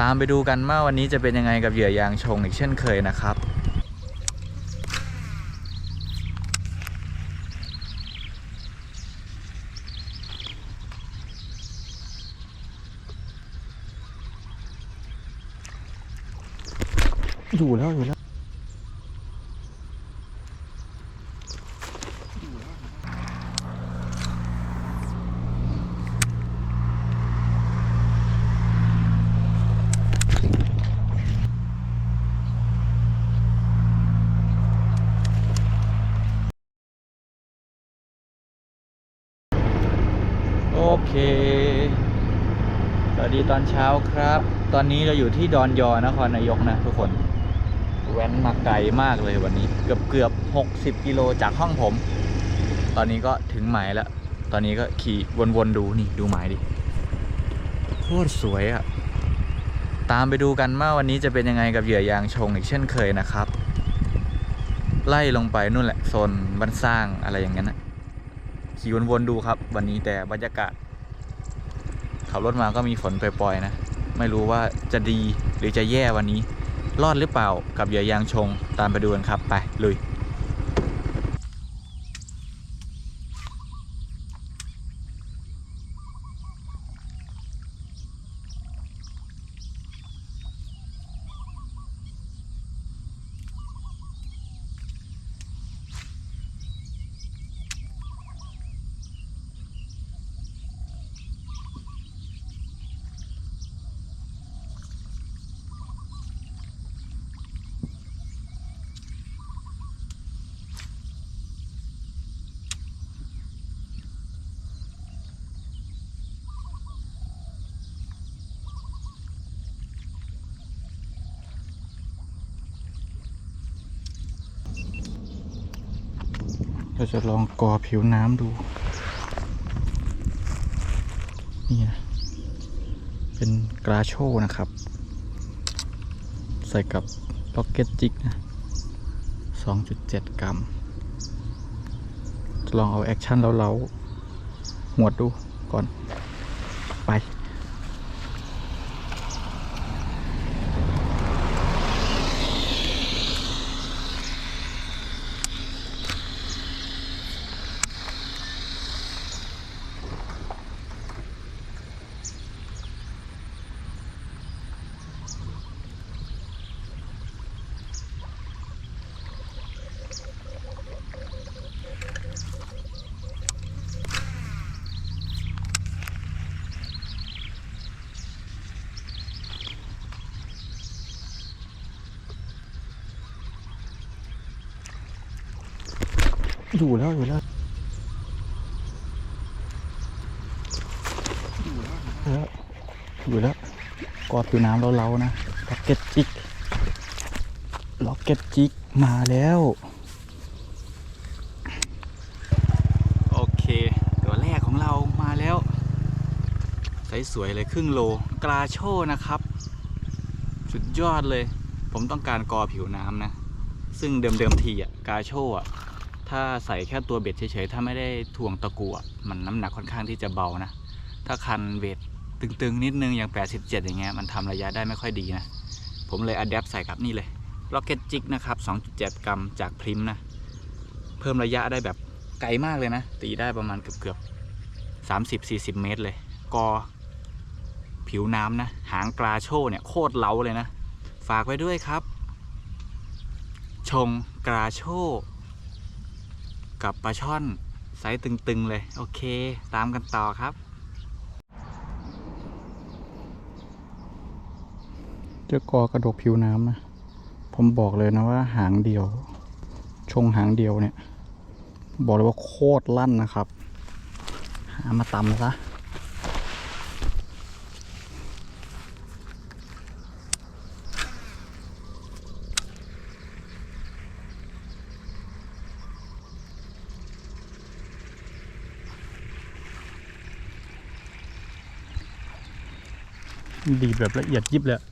ตามไปดูกันว่าวันนี้จะเป็นยังไงกับเหยื่อยางชงอีกเช่นเคยนะครับอยู่แล้วอยู่แล้ว เค สวัสดีตอนเช้าครับ ตอนนี้เราอยู่ที่ดอนยอนครนายกนะทุกคน แว้นมาไกลมากเลยวันนี้ เกือบเกือบ 60 กิโลจากห้องผม ตอนนี้ก็ถึงหมายแล้ว ตอนนี้ก็ขี่วนๆดูนี่ดูหมายดิ โคตรสวยอะตามไปดูกันว่าวันนี้จะเป็นยังไงกับเหยื่อยางชงอีกเช่นเคยนะครับ ไล่ลงไปนู่นแหละโซนบ้านสร้างอะไรอย่างนั้นนะขี่วนๆดูครับ วันนี้แต่บรรยากาศ ขับรถมาก็มีฝนปล่อยๆนะ ไม่รู้ว่าจะดีหรือจะแย่วันนี้ รอดหรือเปล่ากับเหยื่อยางชงตามไปดูกันครับ ไปลุย เราจะลองกอผิวน้ำดู นี่นะเป็นกราโชนะครับ ใส่กับล็อกเก็ตจิกนะ 2.7 กรัมจะลองเอาแอคชั่นแล้วเราหวดดูก่อน ไป อยู่แล้วอยู่แล้วอยู่แล้วอยู่แล้วกอดผิวน้ำเราๆนะล็อกเก็ตจิกล็อกเก็ตจิกมาแล้ว โอเค ตัวแรกของเรามาแล้วใสสวยเลยครึ่งโลกราโชนะครับ สุดยอดเลย ผมต้องการกอผิวน้ำนะ ซึ่งเดิมๆทีอะกาโชอะ ถ้าใส่แค่ตัวเบ็ดเฉยๆ ถ้าไม่ได้ถ่วงตะกั่วมันน้ำหนักค่อนข้างที่จะเบานะ ถ้าคันเบ็ดตึงๆ นิดนึงอย่าง 87 อย่างเงี้ยมันทำระยะได้ไม่ค่อยดีนะ ผมเลยอัดแอปใส่กับนี่เลย Rocket Jig นะครับ 2.7 กรัมจากพริมนะ เพิ่มระยะได้แบบไกลมากเลยนะ ตีได้ประมาณเกือบๆ30-40 เมตรเลย กอ ผิวน้ำนะ หางปลาโชเนี่ยโคตรเล้าเลยนะ ฝากไว้ด้วยครับ ชงกราโช กับปลาช่อนไซส์ตึงๆเลย โอเค ตามกันต่อครับ เจ้ากอกระดกผิวน้ำนะ ผมบอกเลยนะว่าหางเดียว ชงหางเดียวเนี่ย บอกเลยว่าโคตรลั่นนะครับ หามาตำซะ ดีแบบละเอียดยิบเลยอะ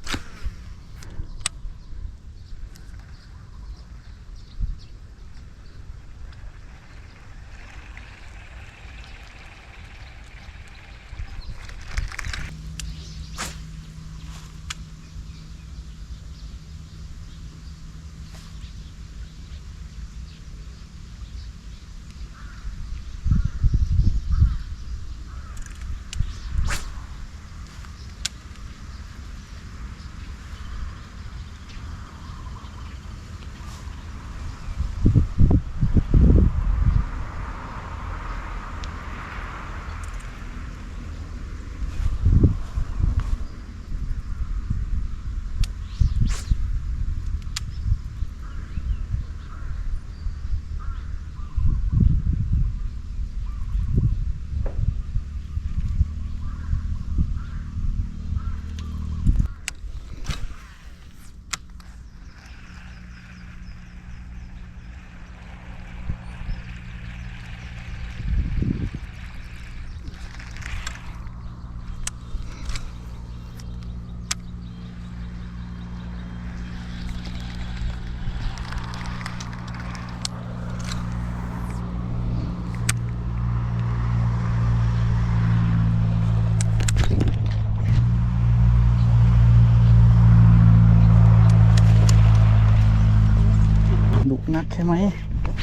ใช่ไหม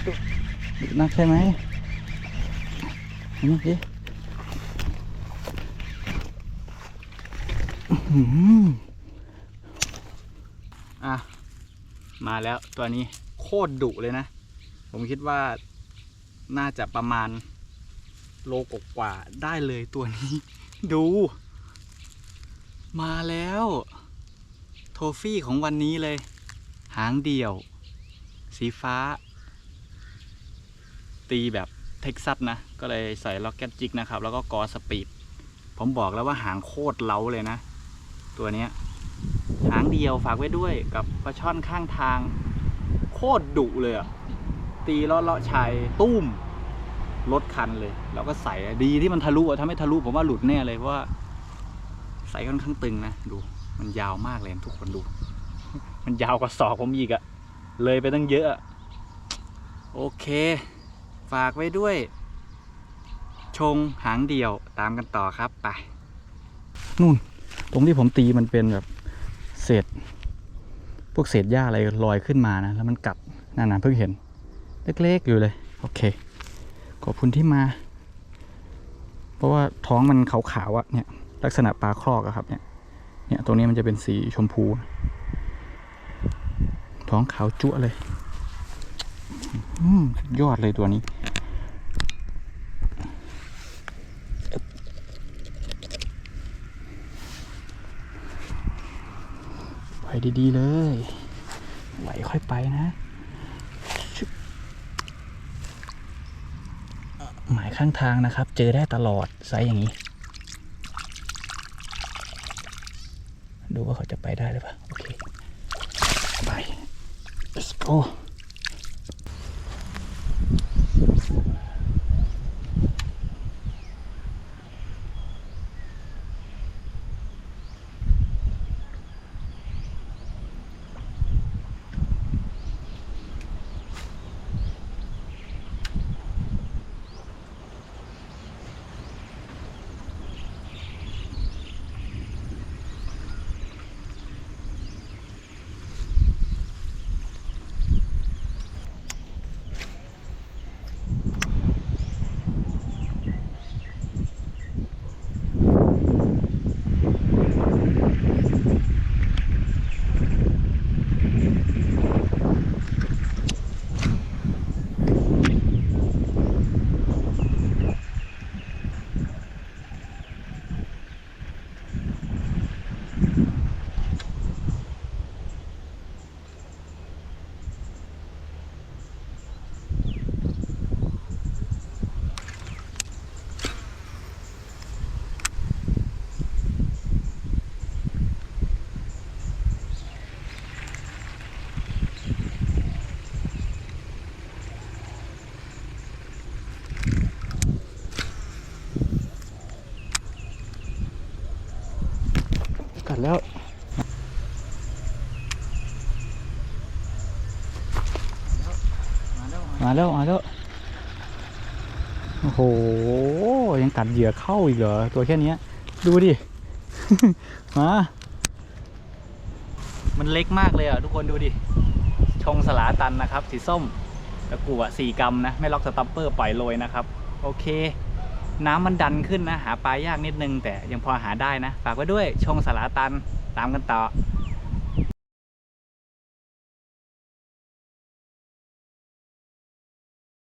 ดุนักใช่ไหมนี่ดิอื้อหืออะ มาแล้วตัวนี้โคตรดุเลยนะ ผมคิดว่าน่าจะประมาณโลกกว่าได้เลยตัวนี้ ดู มาแล้ว โทฟี่ของวันนี้เลย หางเดี่ยว สีฟ้า ตีแบบเท็กซัสนะ ก็เลยใส่ล็อกเก็ตจิกนะครับ แล้วก็กอสปีด ผมบอกแล้วว่าหางโคตรเล้าเลยนะ ตัวเนี้ย หางเดียวฝากไว้ด้วยกับปลาช่อนข้างทาง โคตรดุเลยอะตีเลาะเลาะชายตุ้มรถคันเลย แล้วก็ใส่ดีที่มันทะลุอะถ้าไม่ทะลุผมว่าหลุดแน่เลยเพราะว่าใส่ค่อนข้างตึงนะ ดู มันยาวมากเลยทุกคนดู มันยาวกว่าศอกผมอีกอะ เลยไปตั้งเยอะ โอเค ฝากไว้ด้วย ชงหางเดียวตามกันต่อครับไป นู่น ตรงที่ผมตีมันเป็นแบบเศษ พวกเศษหญ้าอะไรลอยขึ้นมานะ แล้วมันกัดนั่นนะเพิ่งเห็น เล็กๆอยู่เลย โอเค ขอบคุณที่มา เพราะว่าท้องมันขาวๆอะเนี่ย ลักษณะปลาครอกอะครับเนี่ยเนี่ยตรงนี้มันจะเป็นสีชมพู ท้องขาวจั่วเลยอืมยอดเลยตัวนี้ ไปดี ๆ เลย ไหลค่อยไปนะ หมายข้างทางนะครับ เจอได้ตลอดไซส์อย่างนี้ ดูว่าเขาจะไปได้หรือเปล่า โอเค ไป apple. กัดแล้วมาแล้วมาแล้วมาแล้วโอ้โห ยังกัดเหยื่อเข้าอีกเหรอ ตัวแค่นี้ดูดิ มา มันเล็กมากเลยอะ ทุกคนดูดิ ชงสลาตันนะครับ สีส้ม ตะกั่วสี่กรัมนะ ไม่ล็อกสตัมเปอร์ปล่อยโรยนะครับ โอเค น้ำมันดันขึ้นนะ หาปลายากนิดนึง แต่ยังพอหาได้นะ ฝากไว้ด้วยชงสลาตันตามกันต่อ